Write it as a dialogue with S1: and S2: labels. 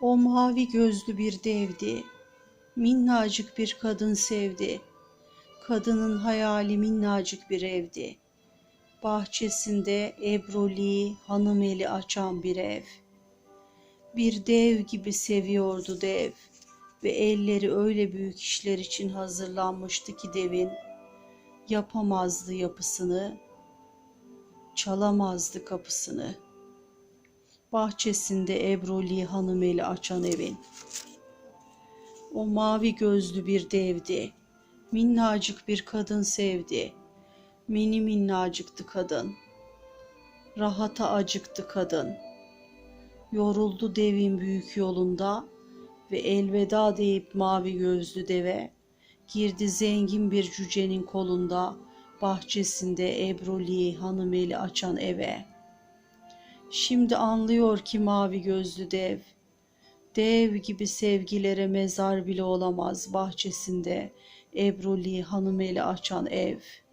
S1: O mavi gözlü bir devdi, minnacık bir kadın sevdi. Kadının hayali minnacık bir evdi. Bahçesinde ebruli hanım eli açan bir ev. Bir dev gibi seviyordu dev ve elleri öyle büyük işler için hazırlanmıştı ki devin yapamazdı yapısını, çalamazdı kapısını. Bahçesinde ebruli hanım eli açan evin. O mavi gözlü bir devdi. Minnacık bir kadın sevdi. Mini minnacıktı kadın. Rahata acıktı kadın. Yoruldu devin büyük yolunda ve elveda deyip mavi gözlü deve girdi zengin bir cücenin kolunda bahçesinde Ebruli hanım eli açan eve. Şimdi anlıyor ki mavi gözlü dev Dev gibi sevgilere mezar bile olamaz bahçesinde Ebruli hanım eli açan ev.''